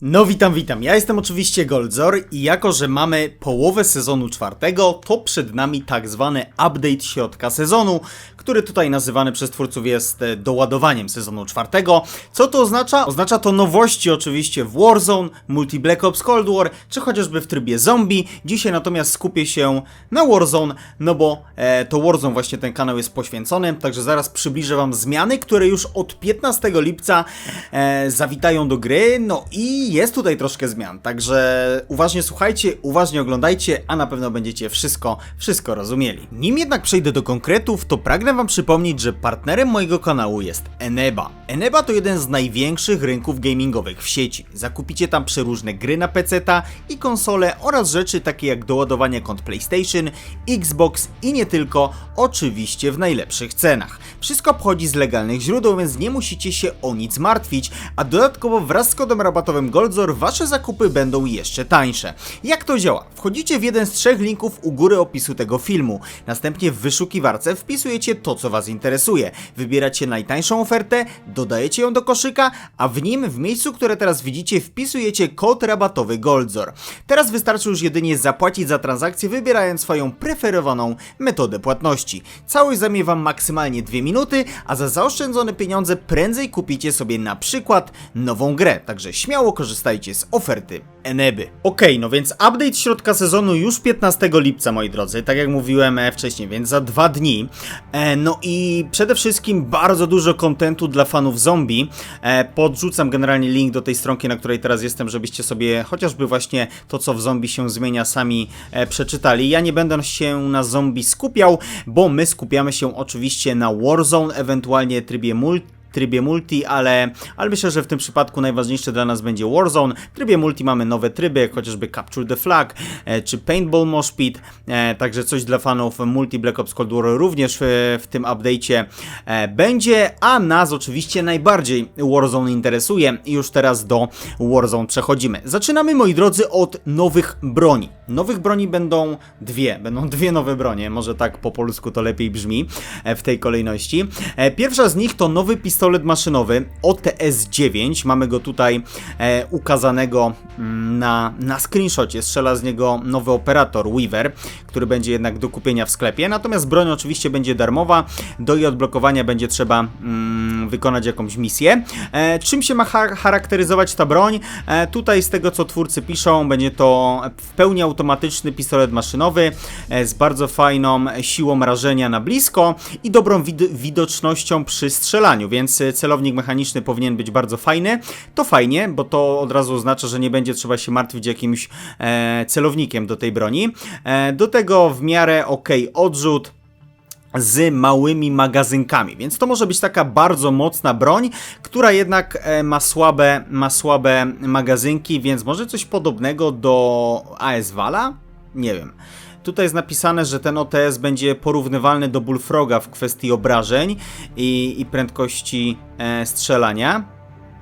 No witam, witam. Ja jestem oczywiście Goldzor i jako, że mamy połowę sezonu czwartego, to przed nami tak zwany update środka sezonu, który tutaj nazywany przez twórców jest e, doładowaniem sezonu czwartego. Co to oznacza? Oznacza to nowości oczywiście w Warzone, Multi Black Ops Cold War, czy chociażby w trybie zombie. Dzisiaj natomiast skupię się na Warzone, no bo e, to Warzone właśnie ten kanał jest poświęcony, także zaraz przybliżę wam zmiany, które już od 15 lipca e, zawitają do gry, no i jest tutaj troszkę zmian, także uważnie słuchajcie, uważnie oglądajcie, a na pewno będziecie wszystko, wszystko rozumieli. Nim jednak przejdę do konkretów, to pragnę wam przypomnieć, że partnerem mojego kanału jest Eneba. Eneba to jeden z największych rynków gamingowych w sieci. Zakupicie tam przeróżne gry na PC-ta i konsole oraz rzeczy takie jak doładowanie kont PlayStation, Xbox i nie tylko, oczywiście w najlepszych cenach. Wszystko pochodzi z legalnych źródeł, więc nie musicie się o nic martwić, a dodatkowo wraz z kodem rabatowym Goldzor wasze zakupy będą jeszcze tańsze. Jak to działa? Wchodzicie w jeden z trzech linków u góry opisu tego filmu. Następnie w wyszukiwarce wpisujecie to, co was interesuje. Wybieracie najtańszą ofertę, dodajecie ją do koszyka, a w nim, w miejscu, które teraz widzicie, wpisujecie kod rabatowy Goldzor. Teraz wystarczy już jedynie zapłacić za transakcję, wybierając swoją preferowaną metodę płatności. Całość zajmie wam maksymalnie 2 minuty, a za zaoszczędzone pieniądze prędzej kupicie sobie na przykład nową grę. Także śmiało korzystajcie z oferty Eneby. Okej, no więc update środka sezonu już 15 lipca, moi drodzy, tak jak mówiłem e, wcześniej, więc za dwa dni. E, no i przede wszystkim bardzo dużo kontentu dla fanów zombie. E, podrzucam generalnie link do tej stronki, na której teraz jestem, żebyście sobie chociażby właśnie to, co w zombie się zmienia, sami e, przeczytali. Ja nie będę się na zombie skupiał, bo my skupiamy się oczywiście na Warzone, ewentualnie trybie multi trybie multi, ale, ale myślę, że w tym przypadku najważniejsze dla nas będzie Warzone. W trybie multi mamy nowe tryby, jak chociażby Capture the Flag, e, czy Paintball Mosh Pit, e, także coś dla fanów multi Black Ops Cold War również w, w tym update'cie e, będzie, a nas oczywiście najbardziej Warzone interesuje i już teraz do Warzone przechodzimy. Zaczynamy, moi drodzy, od nowych broni. Nowych broni będą dwie, będą dwie nowe bronie, może tak po polsku to lepiej brzmi e, w tej kolejności. E, Pierwsza z nich to nowy pistolet maszynowy OTS-9, mamy go tutaj e, ukazanego mm, na, na screenshocie, strzela z niego nowy operator Weaver, który będzie jednak do kupienia w sklepie, natomiast broń oczywiście będzie darmowa, do jej odblokowania będzie trzeba mm, wykonać jakąś misję. E, czym się ma cha- charakteryzować ta broń? E, tutaj z tego co twórcy piszą, będzie to w pełni automatyczny pistolet maszynowy e, z bardzo fajną siłą rażenia na blisko i dobrą wid- widocznością przy strzelaniu, więc e, celownik mechaniczny powinien być bardzo fajny. To fajnie, bo to od razu oznacza, że nie będzie trzeba się martwić jakimś e, celownikiem do tej broni. E, do tego w miarę ok odrzut z małymi magazynkami, więc to może być taka bardzo mocna broń, która jednak e, ma słabe, ma słabe magazynki, więc może coś podobnego do AS Vala? Nie wiem. Tutaj jest napisane, że ten OTS będzie porównywalny do Bullfroga w kwestii obrażeń i, i prędkości e, strzelania.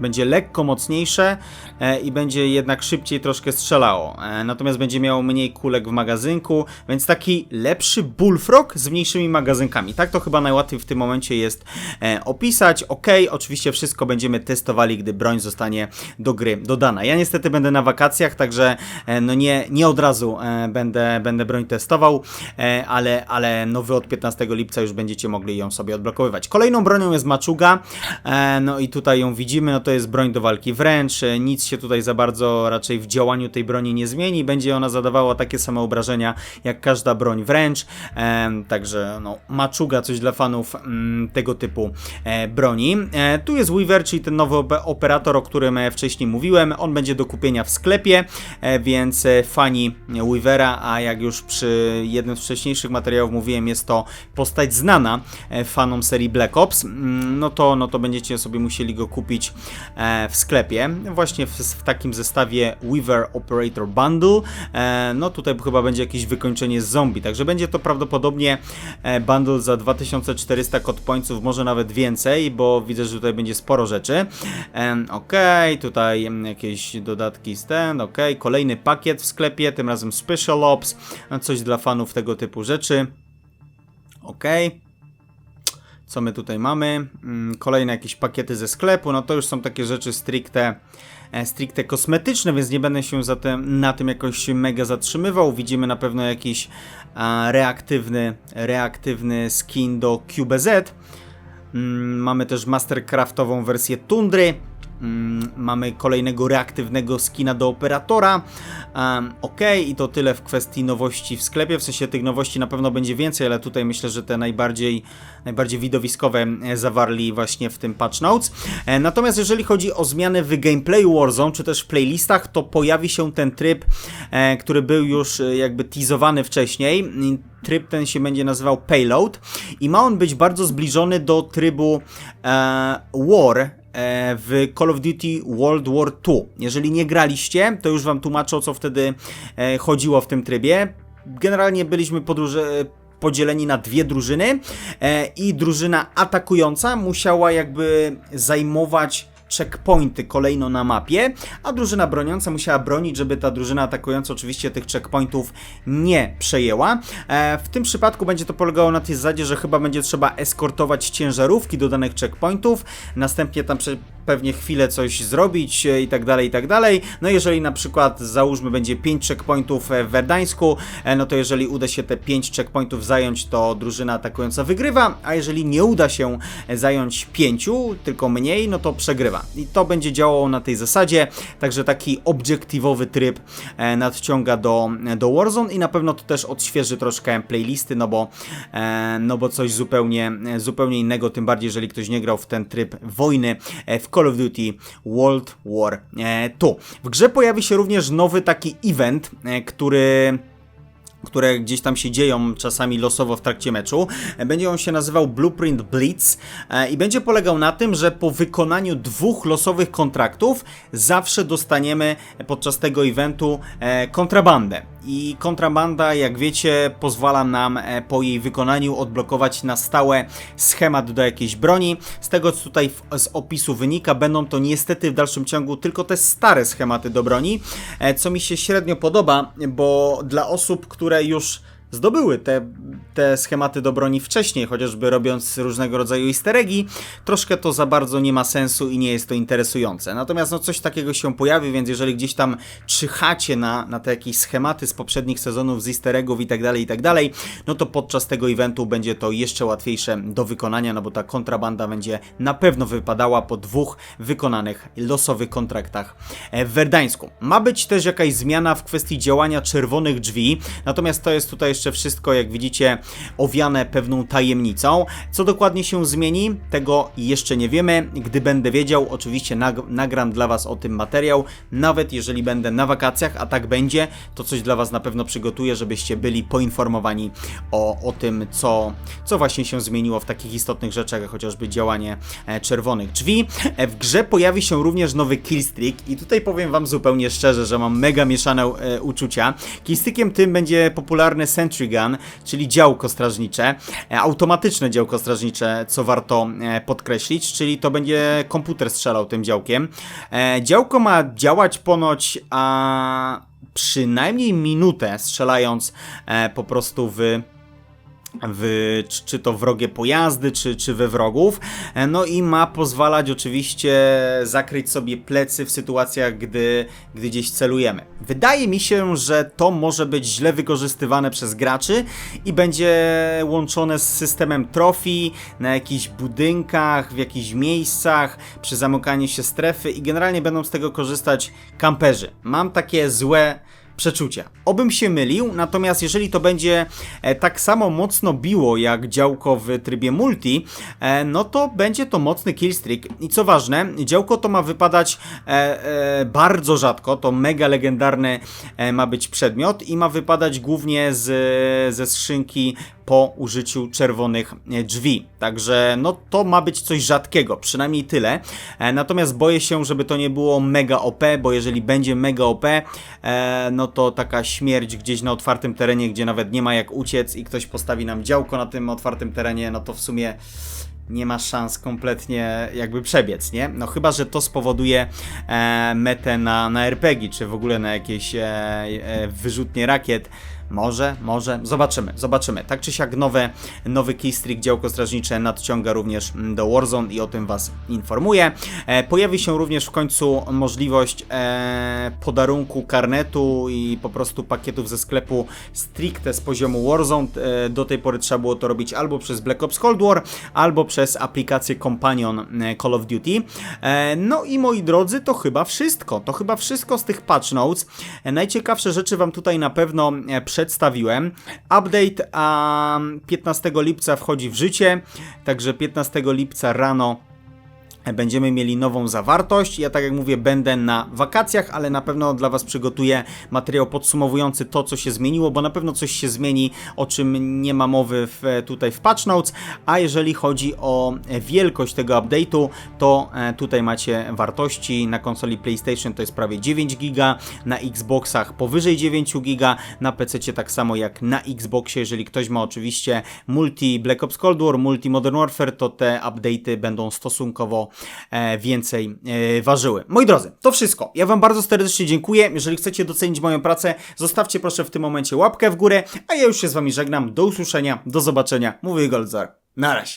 Będzie lekko mocniejsze e, i będzie jednak szybciej troszkę strzelało. E, natomiast będzie miało mniej kulek w magazynku, więc taki lepszy bullfrog z mniejszymi magazynkami. Tak to chyba najłatwiej w tym momencie jest e, opisać. Ok, oczywiście wszystko będziemy testowali, gdy broń zostanie do gry dodana. Ja niestety będę na wakacjach, także no nie, nie od razu będę, będę broń testował, ale, ale nowy od 15 lipca już będziecie mogli ją sobie odblokowywać. Kolejną bronią jest maczuga, no i tutaj ją widzimy, no to jest broń do walki wręcz, e, nic się tutaj za bardzo raczej w działaniu tej broni nie zmieni, będzie ona zadawała takie same obrażenia jak każda broń wręcz, e, także no maczuga, coś dla fanów mm, tego typu e, broni. E, tu jest Weaver, czyli ten nowy op- operator, o którym e, wcześniej mówiłem, on będzie do kupienia w sklepie, e, więc e, fani Weavera, a jak już przy jednym z wcześniejszych materiałów mówiłem, jest to postać znana fanom serii Black Ops, mm, no to, no to będziecie sobie musieli go kupić w sklepie, właśnie w, w takim zestawie Weaver Operator Bundle. E, no tutaj chyba będzie jakieś wykończenie z zombie, także będzie to prawdopodobnie e, bundle za 2400 kod pointsów, może nawet więcej, bo widzę, że tutaj będzie sporo rzeczy. E, ok, tutaj jakieś dodatki z ten, ok, kolejny pakiet w sklepie, tym razem Special Ops, coś dla fanów tego typu rzeczy. Ok. Co my tutaj mamy? Mm, Kolejne jakieś pakiety ze sklepu, no to już są takie rzeczy stricte, e, stricte kosmetyczne, więc nie będę się zatem na tym jakoś mega zatrzymywał. Widzimy na pewno jakiś reaktywny, reaktywny skin do QBZ. Mm, Mamy też Mastercraftową wersję Tundry. Mm, Mamy kolejnego reaktywnego skina do operatora. Um, ok, i to tyle w kwestii nowości w sklepie. W sensie tych nowości na pewno będzie więcej, ale tutaj myślę, że te najbardziej, najbardziej widowiskowe e, zawarli właśnie w tym patch notes. E, Natomiast jeżeli chodzi o zmiany w gameplayu Warzone, czy też w playlistach, to pojawi się ten tryb, e, który był już jakby teasowany wcześniej. Tryb ten się będzie nazywał Payload i ma on być bardzo zbliżony do trybu e, War, w Call of Duty World War II. Jeżeli nie graliście, to już wam tłumaczę o co wtedy e, chodziło w tym trybie. Generalnie byliśmy podróże, podzieleni na dwie drużyny e, i drużyna atakująca musiała jakby zajmować checkpointy kolejno na mapie, a drużyna broniąca musiała bronić, żeby ta drużyna atakująca oczywiście tych checkpointów nie przejęła. E, w tym przypadku będzie to polegało na tej zasadzie, że chyba będzie trzeba eskortować ciężarówki do danych checkpointów, następnie tam pewnie chwilę coś zrobić e, i tak dalej, i tak dalej. No jeżeli na przykład załóżmy będzie 5 checkpointów e, w Werdańsku, e, no to jeżeli uda się te 5 checkpointów zająć, to drużyna atakująca wygrywa, a jeżeli nie uda się zająć 5, tylko mniej, no to przegrywa. I to będzie działało na tej zasadzie, także taki obiektywowy tryb e, nadciąga do, do Warzone i na pewno to też odświeży troszkę playlisty, no bo, e, no bo coś zupełnie, e, zupełnie innego, tym bardziej jeżeli ktoś nie grał w ten tryb wojny w Call of Duty World War e, 2. W grze pojawi się również nowy taki event, który które gdzieś tam się dzieją czasami losowo w trakcie meczu. Będzie on się nazywał Blueprint Blitz e, i będzie polegał na tym, że po wykonaniu dwóch losowych kontraktów zawsze dostaniemy podczas tego eventu e, kontrabandę. I kontrabanda, jak wiecie, pozwala nam e, po jej wykonaniu odblokować na stałe schemat do jakiejś broni. Z tego, co tutaj z opisu wynika, będą to niestety w dalszym ciągu tylko te stare schematy do broni, e, co mi się średnio podoba, bo dla osób, które już zdobyły te, te schematy do broni wcześniej, chociażby robiąc różnego rodzaju easter eggi, troszkę to za bardzo nie ma sensu i nie jest to interesujące. Natomiast no coś takiego się pojawi, więc jeżeli gdzieś tam czyhacie na, na te jakieś schematy z poprzednich sezonów, z easter eggów i tak dalej, i tak dalej, no to podczas tego eventu będzie to jeszcze łatwiejsze do wykonania, no bo ta kontrabanda będzie na pewno wypadała po dwóch wykonanych losowych kontraktach e, w Werdańsku. Ma być też jakaś zmiana w kwestii działania czerwonych drzwi, natomiast to jest tutaj jeszcze wszystko, jak widzicie, owiane pewną tajemnicą. Co dokładnie się zmieni, tego jeszcze nie wiemy. Gdy będę wiedział, oczywiście nag nagram dla Was o tym materiał, nawet jeżeli będę na wakacjach, a tak będzie, to coś dla Was na pewno przygotuję, żebyście byli poinformowani o, o tym, co, co właśnie się zmieniło w takich istotnych rzeczach, jak chociażby działanie e, czerwonych drzwi. E, w grze pojawi się również nowy killstreak i tutaj powiem Wam zupełnie szczerze, że mam mega mieszane e, uczucia. Killstreakiem tym będzie popularny Sentry Gun, czyli działko strażnicze, e, automatyczne działko strażnicze, co warto e, podkreślić, czyli to będzie komputer strzelał tym działkiem. E, działko ma działać ponoć a, przynajmniej minutę, strzelając po prostu w w, czy, to wrogie pojazdy, czy, czy we wrogów. E, No i ma pozwalać oczywiście zakryć sobie plecy w sytuacjach, gdy, gdy gdzieś celujemy. Wydaje mi się, że to może być źle wykorzystywane przez graczy i będzie łączone z systemem trofii na jakichś budynkach, w jakichś miejscach, przy zamykaniu się strefy i generalnie będą z tego korzystać kamperzy. Mam takie złe przeczucia. Obym się mylił, natomiast jeżeli to będzie e, tak samo mocno biło jak działko w trybie multi, e, no to będzie to mocny killstreak. I co ważne, działko to ma wypadać e, bardzo rzadko, to mega legendarny ma być przedmiot i ma wypadać głównie z, ze skrzynki po użyciu czerwonych e, drzwi. Także no to ma być coś rzadkiego, przynajmniej tyle. E, natomiast boję się, żeby to nie było mega OP, bo jeżeli będzie mega OP, e, no to taka śmierć gdzieś na otwartym terenie, gdzie nawet nie ma jak uciec i ktoś postawi nam działko na tym otwartym terenie, no to w sumie nie ma szans kompletnie jakby przebiec, nie? No chyba, że to spowoduje metę na, na RPG, czy w ogóle na jakieś wyrzutnie rakiet, Może, może, zobaczymy, zobaczymy. Tak czy siak nowe, nowy keystreak działko strażnicze nadciąga również do Warzone i o tym Was informuję. E, pojawi się również w końcu możliwość e, podarunku karnetu i po prostu pakietów ze sklepu stricte z poziomu Warzone. E, do tej pory trzeba było to robić albo przez Black Ops Cold War, albo przez aplikację Companion e, Call of Duty. E, no i moi drodzy, to chyba wszystko. To chyba wszystko z tych patch notes. E, najciekawsze rzeczy Wam tutaj na pewno e, przedstawiłem. Update a 15 lipca wchodzi w życie, także 15 lipca rano Będziemy mieli nową zawartość. Ja, tak jak mówię, będę na wakacjach, ale na pewno dla Was przygotuję materiał podsumowujący to, co się zmieniło, bo na pewno coś się zmieni, o czym nie ma mowy w, tutaj w Patch Notes. A jeżeli chodzi o wielkość tego update'u, to e, tutaj macie wartości. Na konsoli PlayStation to jest prawie 9 giga, na Xboxach powyżej 9 giga, na PC tak samo jak na Xboxie. Jeżeli ktoś ma oczywiście multi Black Ops Cold War, multi Modern Warfare, to te update'y będą stosunkowo więcej e, ważyły. Moi drodzy, to wszystko. Ja Wam bardzo serdecznie dziękuję. Jeżeli chcecie docenić moją pracę, zostawcie proszę w tym momencie łapkę w górę, a ja już się z Wami żegnam. Do usłyszenia, do zobaczenia. Mówię Goldzar. Na razie.